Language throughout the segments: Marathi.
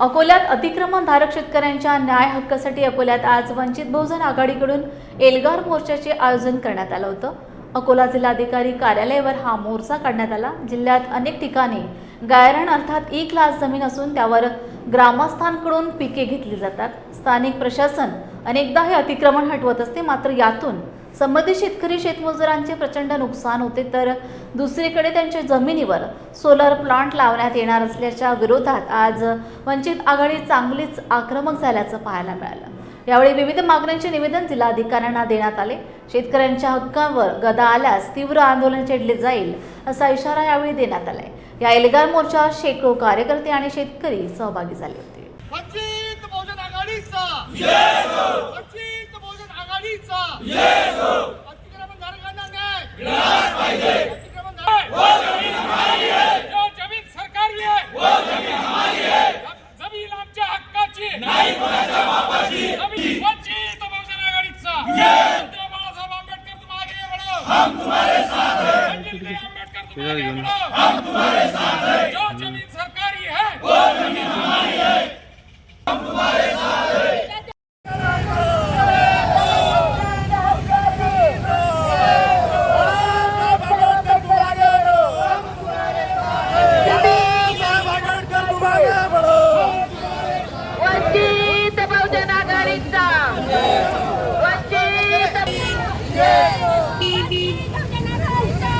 अकोल्यात अतिक्रमणधारक शेतकऱ्यांच्या न्याय हक्कासाठी अकोल्यात आज वंचित बहुजन आघाडीकडून एल्गार मोर्चाचे आयोजन करण्यात आलं होतं. अकोला जिल्हाधिकारी कार्यालयावर हा मोर्चा काढण्यात आला. जिल्ह्यात अनेक ठिकाणी गायरण अर्थात ई क्लास जमीन असून त्यावर ग्रामस्थांकडून पिके घेतली जातात. स्थानिक प्रशासन अनेकदा हे अतिक्रमण हटवत असते मात्र यातून संबंधित शेतकरी शेतमजुरांचे प्रचंड नुकसान होते तर दुसरीकडे त्यांच्या जमिनीवर सोलर प्लांट लावण्यात येणार असल्याच्या विरोधात आज वंचित आघाडी चांगलीच आक्रमक झाल्याचं पाहायला मिळालं. यावेळी विविध मागण्यांचे निवेदन जिल्हाधिकाऱ्यांना देण्यात आले. शेतकऱ्यांच्या हक्कांवर गदा आल्यास तीव्र आंदोलन छेडले जाईल असा इशारा यावेळी देण्यात आलाय. या एल्गार मोर्चात शेकडो कार्यकर्ते आणि शेतकरी सहभागी झाले होते वंचित बहुजन आघाडीचा वंचित बहुजन आघाडीचा अतिक्रमणधारकांना न्याय अतिक्रमणधारक- जो जमीन सरकारी आहे जमीन आमच्या हक्काची जमीन वंचित बहुजन आघाडीचा. डॉक्टर बाळासाहेब आंबेडकर तुम आगे बढ़ो पंडित भीम आंबेडकर तुम आगे बढ़ो जो जमीन सरकारी है वंचित बहुजन आघाडीचा वंचित जमिनीच्या हक्काची नाही कुणाच्या बापाची जमिनीच्या हक्काची नाही कुणाच्या बापाची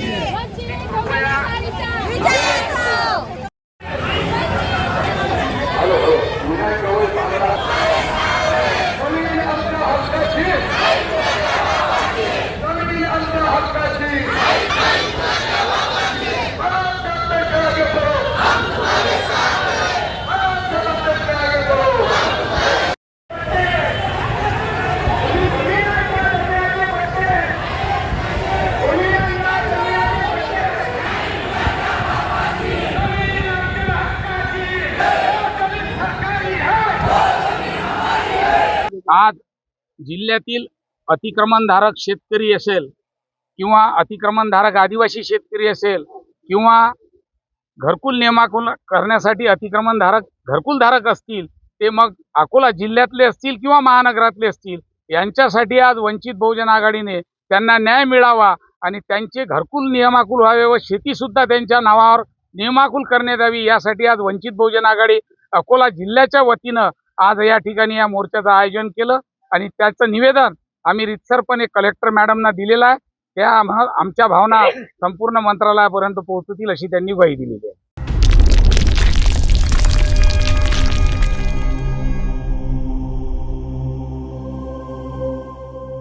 आज जिल्ह्यातील अतिक्रमणधारक शेतकरी असेल किंवा अतिक्रमणधारक आदिवासी शेतकरी असेल किंवा घरकुल नियमाकुल करण्यासाठी अतिक्रमणधारक घरकुलधारक असतील ते मग अकोला जिल्ह्यातले असतील किंवा महानगरातले असतील यांच्यासाठी आज वंचित बहुजन आघाडीने त्यांना न्याय मिळावा आणि त्यांचे घरकुल नियमाकुल व्हावे व शेतीसुद्धा त्यांच्या नावावर नियमाकुल करण्यात यावी यासाठी आज वंचित बहुजन आघाडी अकोला जिल्ह्याच्या वतीनं आज या ठिकाणी या मोर्चाचं आयोजन केलं आणि त्याचं निवेदन आम्ही रितसरपणे कलेक्टर मॅडमना दिलेलं आहे. त्या आम्हा आमच्या भावना संपूर्ण मंत्रालयापर्यंत पोहोचतील अशी त्यांनी ग्वाही दिलेली आहे.